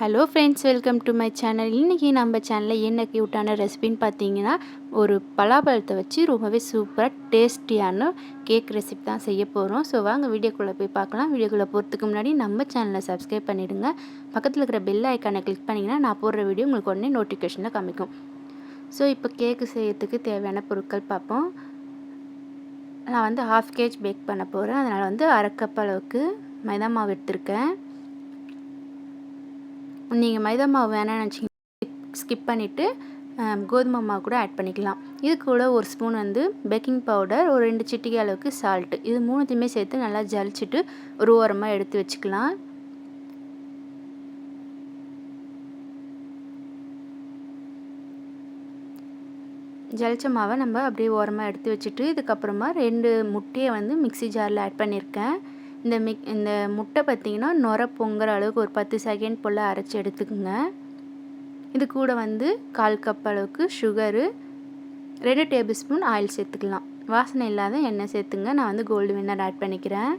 Hello friends welcome to my channel இன்றைக்கி நம்ம சேனலில் என்ன க்யூட்டான ரெசிபின்னு பார்த்தீங்கன்னா ஒரு பலாப்பழத்தை வச்சு ரொம்பவே சூப்பராக டேஸ்டியான கேக் ரெசிபி தான் செய்ய போகிறோம் ஸோ வாங்க வீடியோக்குள்ளே போய் பார்க்கலாம். வீடியோக்குள்ளே போகிறதுக்கு முன்னாடி நம்ம சேனலை சப்ஸ்கிரைப் பண்ணிவிடுங்க பக்கத்தில் இருக்கிற பெல் ஐக்கானை கிளிக் பண்ணிங்கன்னா நான் போடுற வீடியோ உங்களுக்கு உடனே நோட்டிஃபிகேஷனில் காமிக்கும். ஸோ இப்போ கேக்கு செய்யறதுக்கு தேவையான பொருட்கள் பார்ப்போம். நான் வந்து ஹாஃப் கேஜ் பேக் பண்ண போகிறேன் அதனால் வந்து அரை கப் அளவுக்கு மைதா மாவு எடுத்திருக்கேன். நீங்கள் மைதா மாவு வேணாம்னு நினச்சிங்கன்னா ஸ்கிப் பண்ணிவிட்டு கோதுமை மாவு கூட ஆட் பண்ணிக்கலாம். இது கூட ஒரு ஸ்பூன் வந்து பேக்கிங் பவுடர் ஒரு ரெண்டு சிட்டிகை அளவுக்கு சால்ட்டு இது மூணுத்தையுமே சேர்த்து நல்லா ஜலிச்சுட்டு ஒரு ஓரமாக எடுத்து வச்சுக்கலாம். ஜலிச்ச மாவை நம்ம அப்படியே ஓரமாக எடுத்து வச்சுட்டு இதுக்கப்புறமா ரெண்டு முட்டையை வந்து மிக்சி ஜாரில் ஆட் பண்ணியிருக்கேன். இந்த மிக் இந்த முட்டை பார்த்திங்கன்னா நுர பொங்குற அளவுக்கு ஒரு பத்து செகண்ட் போல் அரைச்சி எடுத்துக்கோங்க. இது கூட வந்து கால் கப் அளவுக்கு சுகரு ரெண்டு டேபிள் ஸ்பூன் ஆயில் சேர்த்துக்கலாம். வாசனை இல்லாத எண்ணெய் சேர்த்துங்க. நான் வந்து கோல்டு வின்னர் ஆட் பண்ணிக்கிறேன்.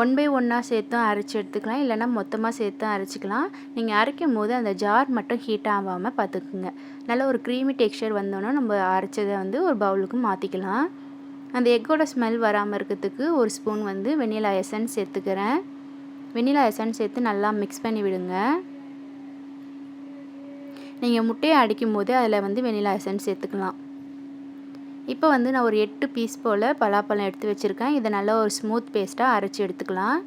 ஒன் பை ஒன்னாக சேர்த்தும் அரைச்சி எடுத்துக்கலாம். இல்லைனா மொத்தமாக சேர்த்தும் அரைச்சிக்கலாம். நீங்கள் அரைக்கும் போது அந்த ஜார் மட்டும் ஹீட் ஆகாமல் பார்த்துக்குங்க. நல்ல ஒரு க்ரீமி டெக்ஸ்சர் வந்தோன்னா நம்ம அரைச்சதை வந்து ஒரு பவுலுக்கு மாற்றிக்கலாம் அந்த எக்கோட ஸ்மெல் வராமல் இருக்கிறதுக்கு ஒரு ஸ்பூன் வந்து வெண்ணிலா எசன்ஸ் சேர்த்துக்கிறேன். வெண்ணிலா எசன்ஸ் சேர்த்து நல்லா மிக்ஸ் பண்ணி விடுங்க. நீங்கள் முட்டையை அடிக்கும் போதே அதில் வந்து வெண்ணிலா எசன்ஸ் சேர்த்துக்கலாம். இப்போ வந்து நான் ஒரு எட்டு பீஸ் போல் பலாப்பழம் எடுத்து வச்சுருக்கேன். இதை நல்லா ஒரு ஸ்மூத் பேஸ்ட்டாக அரைச்சி எடுத்துக்கலாம்.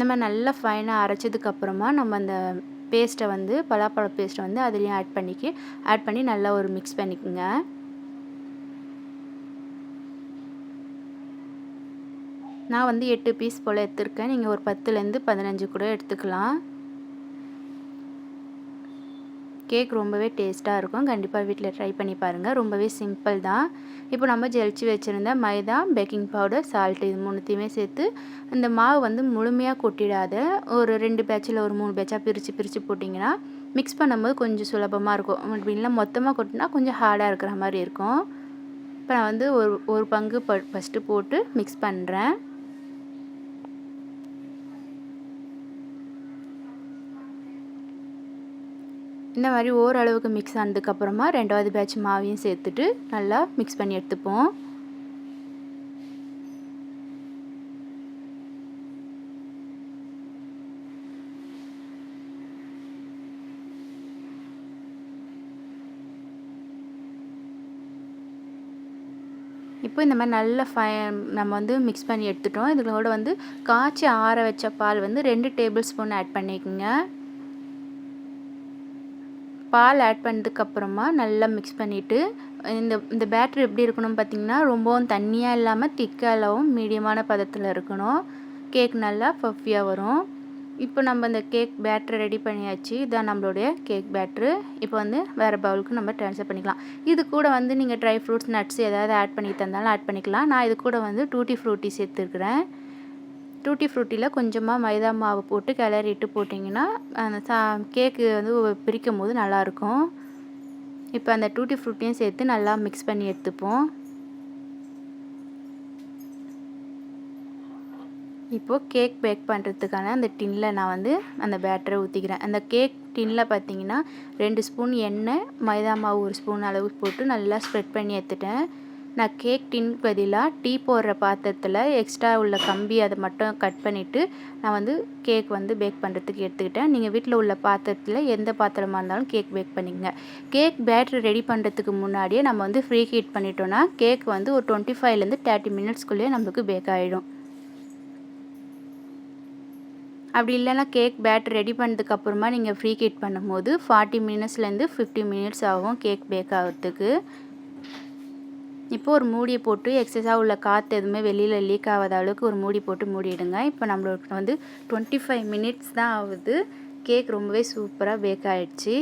நம்ம நல்லா ஃபைனாக அரைச்சதுக்கப்புறமா நம்ம அந்த பேஸ்ட்டை வந்து பலாப்பழ பேஸ்ட்டை வந்து அதுலேயும் ஆட் பண்ணிக்கி ஆட் பண்ணி நல்லா ஒரு மிக்ஸ் பண்ணிக்கோங்க. நான் வந்து எட்டு பீஸ் போல் எடுத்துருக்கேன். நீங்கள் ஒரு பத்துலேருந்து பதினஞ்சு கூட எடுத்துக்கலாம். கேக் ரொம்பவே டேஸ்ட்டாக இருக்கும். கண்டிப்பாக வீட்டில் ட்ரை பண்ணி பாருங்கள் ரொம்பவே சிம்பிள் தான். இப்போ நம்ம ஜெலிச்சு வச்சுருந்த மைதா பேக்கிங் பவுடர் சால்ட்டு இது மூணுத்தையுமே சேர்த்து இந்த மாவு வந்து முழுமையாக கொட்டிடாத ஒரு ரெண்டு பேட்சில் ஒரு மூணு பேட்சாக பிரித்து பிரித்து போட்டிங்கன்னா மிக்ஸ் பண்ணும்போது கொஞ்சம் சுலபமாக இருக்கும். அப்படி இல்லை மொத்தமாக கொட்டினா கொஞ்சம் ஹார்டாக இருக்கிற மாதிரி இருக்கும். இப்போ நான் வந்து ஒரு ஒரு பங்கு ப ஃபஸ்ட்டு போட்டு மிக்ஸ் பண்ணுறேன் இந்த மாதிரி ஓரளவுக்கு மிக்ஸ் ஆனதுக்கப்புறமா ரெண்டாவது பேட்ச் மாவையும் சேர்த்துட்டு நல்லா மிக்ஸ் பண்ணி எடுத்துப்போம். இப்போ இந்த மாதிரி நல்ல ஃபை நம்ம வந்து மிக்ஸ் பண்ணி எடுத்துட்டோம். இதுகளோட வந்து காய்ச்சி ஆற வச்ச பால் வந்து ரெண்டு டேபிள் ஸ்பூன் ஆட் பண்ணிக்கோங்க. பால் ஆட் பண்ணதுக்கப்புறமா நல்லா மிக்ஸ் பண்ணிவிட்டு இந்த இந்த பேட்டர் எப்படி இருக்கணும் பார்த்திங்கன்னா ரொம்பவும் தண்ணியாக இல்லாமல் திக்காகவும் மீடியமான பதத்தில் இருக்கணும். கேக் நல்லா பஃபியாக வரும். இப்போ நம்ம இந்த கேக் பேட்ரு ரெடி பண்ணியாச்சு. இதுதான் நம்மளுடைய கேக் பேட்ரு இப்போ வந்து வேறு பவுலுக்கு நம்ம ட்ரான்ஸ்ஃபர் பண்ணிக்கலாம். இது கூட வந்து நீங்கள் ட்ரை ஃப்ரூட்ஸ் நட்ஸ் ஏதாவது ஆட் பண்ணி தந்தாலும் ஆட் பண்ணிக்கலாம். நான் இது கூட வந்து டூட்டி ஃப்ரூட்டி சேர்த்துருக்குறேன். டூட்டி ஃப்ரூட்டியில் கொஞ்சமாக மைதா மாவு போட்டு கிளறிட்டு போட்டிங்கன்னா அந்த சா கேக்கு வந்து பிரிக்கும் போது நல்லாயிருக்கும். இப்போ அந்த டூட்டி ஃப்ரூட்டியும் சேர்த்து நல்லா மிக்ஸ் பண்ணி எடுத்துப்போம். இப்போது கேக் பேக் பண்ணுறதுக்கான அந்த டின்னில் நான் வந்து அந்த பேட்டரை ஊற்றிக்கிறேன் அந்த கேக் டின்னில் பார்த்தீங்கன்னா ரெண்டு ஸ்பூன் எண்ணெய் மைதா மாவு ஒரு ஸ்பூன் அளவு போட்டு நல்லா ஸ்ப்ரெட் பண்ணி எடுத்துட்டேன். நான் கேக் டின் பதிலாக டீ போடுற பாத்திரத்தில் எக்ஸ்ட்ரா உள்ள கம்பி அதை மட்டும் கட் பண்ணிவிட்டு நான் வந்து கேக் வந்து பேக் பண்ணுறதுக்கு எடுத்துக்கிட்டேன். நீங்கள் வீட்டில் உள்ள பாத்திரத்தில் எந்த பாத்திரமாக இருந்தாலும் கேக் பேக் பண்ணிக்கங்க. கேக் பேட்ரு ரெடி பண்ணுறதுக்கு முன்னாடியே நம்ம வந்து ஃப்ரீ ஹீட் பண்ணிட்டோன்னா கேக் வந்து ஒரு டுவெண்ட்டி ஃபைவ்லேருந்து தேர்ட்டி மினிட்ஸ்க்குள்ளேயே நம்மளுக்கு பேக் ஆகிடும் அப்படி இல்லைன்னா கேக் பேட்டர் ரெடி பண்ணதுக்கப்புறமா நீங்கள் ஃப்ரீ ஹீட் பண்ணும்போது ஃபார்ட்டி மினிட்ஸ்லேருந்து ஃபிஃப்டி மினிட்ஸ் ஆகும் கேக் பேக் ஆகிறதுக்கு. இப்போ ஒரு மூடியை போட்டு எக்ஸஸாக உள்ள காற்று எதுவுமே வெளியில் லீக் ஆகாத அளவுக்கு ஒரு மூடி போட்டு மூடிடுங்க. இப்போ நம்மளுக்கு வந்து டுவெண்ட்டி ஃபைவ் மினிட்ஸ் தான் ஆகுது. கேக் ரொம்பவே சூப்பராக பேக் ஆகிடுச்சி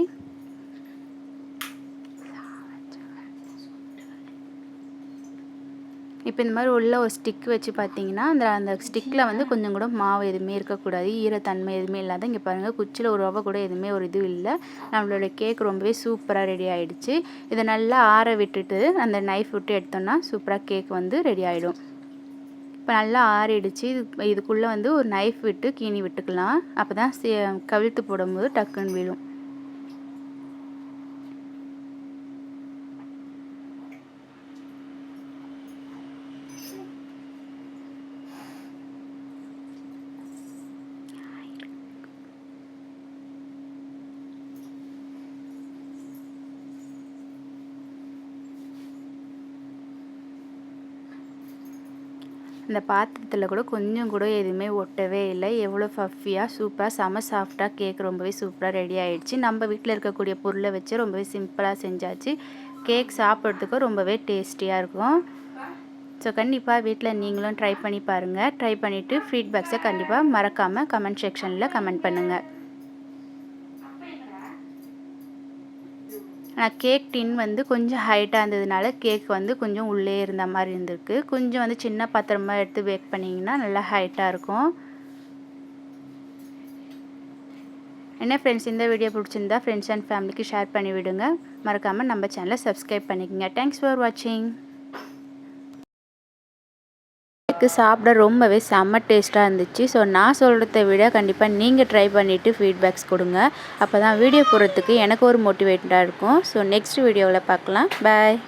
இப்போ இந்த மாதிரி உள்ள ஒரு ஸ்டிக் வச்சு பார்த்தீங்கன்னா அந்த அந்த ஸ்டிக்கில் வந்து கொஞ்சம் கூட மாவு எதுவுமே இருக்கக்கூடாது. ஈரத்தன்மை எதுவுமே இல்லாத இங்கே பாருங்கள் குச்சியில் ஒரு ரவை கூட எதுவுமே ஒரு இது இல்லை. நம்மளோட கேக் ரொம்பவே சூப்பராக ரெடி ஆகிடுச்சு இதை நல்லா ஆற விட்டுட்டு அந்த நைஃப் விட்டு எடுத்தோம்னா சூப்பராக கேக் வந்து ரெடி ஆகிடும் இப்போ நல்லா ஆறிடுச்சு. இது இதுக்குள்ளே வந்து ஒரு நைஃப் விட்டு கீனி விட்டுக்கலாம். அப்போ தான் கவிழ்த்து போடும்போது டக்குன்னு விழும். இந்த பாத்திரத்தில் கூட கொஞ்சம் கூட எதுவுமே ஒட்டவே இல்லை. எவ்வளோ ஃபஃபியாக சூப்பராக செம சாஃப்டாக கேக் ரொம்பவே சூப்பராக ரெடி ஆகிடுச்சு நம்ம வீட்டில் இருக்கக்கூடிய பொருளை வச்சு ரொம்பவே சிம்பிளாக செஞ்சாச்சு. கேக் சாப்பிட்றதுக்கும் ரொம்பவே டேஸ்டியாக இருக்கும். ஸோ கண்டிப்பாக வீட்டில் நீங்களும் ட்ரை பண்ணி பாருங்கள் ட்ரை பண்ணிவிட்டு ஃபீட்பேக்ஸை கண்டிப்பாக மறக்காமல் கமெண்ட் செக்ஷனில் கமெண்ட் பண்ணுங்கள் ஆனால் கேக் டின் வந்து கொஞ்சம் ஹைட்டாக இருந்ததுனால கேக் வந்து கொஞ்சம் உள்ளே இருந்த மாதிரி இருந்திருக்கு. கொஞ்சம் வந்து சின்ன பாத்திரமாக எடுத்து பேக் பண்ணிங்கன்னா நல்லா ஹைட்டாக இருக்கும். என்ன ஃப்ரெண்ட்ஸ் இந்த வீடியோ பிடிச்சிருந்தா ஃப்ரெண்ட்ஸ் அண்ட் ஃபேமிலிக்கு ஷேர் பண்ணி விடுங்க மறக்காமல் நம்ம சேனலை சப்ஸ்கிரைப் பண்ணிக்கோங்க. தேங்க்ஸ் ஃபார் வாட்சிங் எனக்கு சாப்பிட ரொம்பவே செம்ம டேஸ்ட்டாக இருந்துச்சு. ஸோ நான் சொல்கிறத விட கண்டிப்பாக நீங்கள் ட்ரை பண்ணிவிட்டு ஃபீட்பேக்ஸ் கொடுங்க. அப்போ தான் வீடியோ போடுறதுக்கு எனக்கு ஒரு மோட்டிவேட்டாக இருக்கும். ஸோ நெக்ஸ்ட் வீடியோவில் பார்க்கலாம். பாய்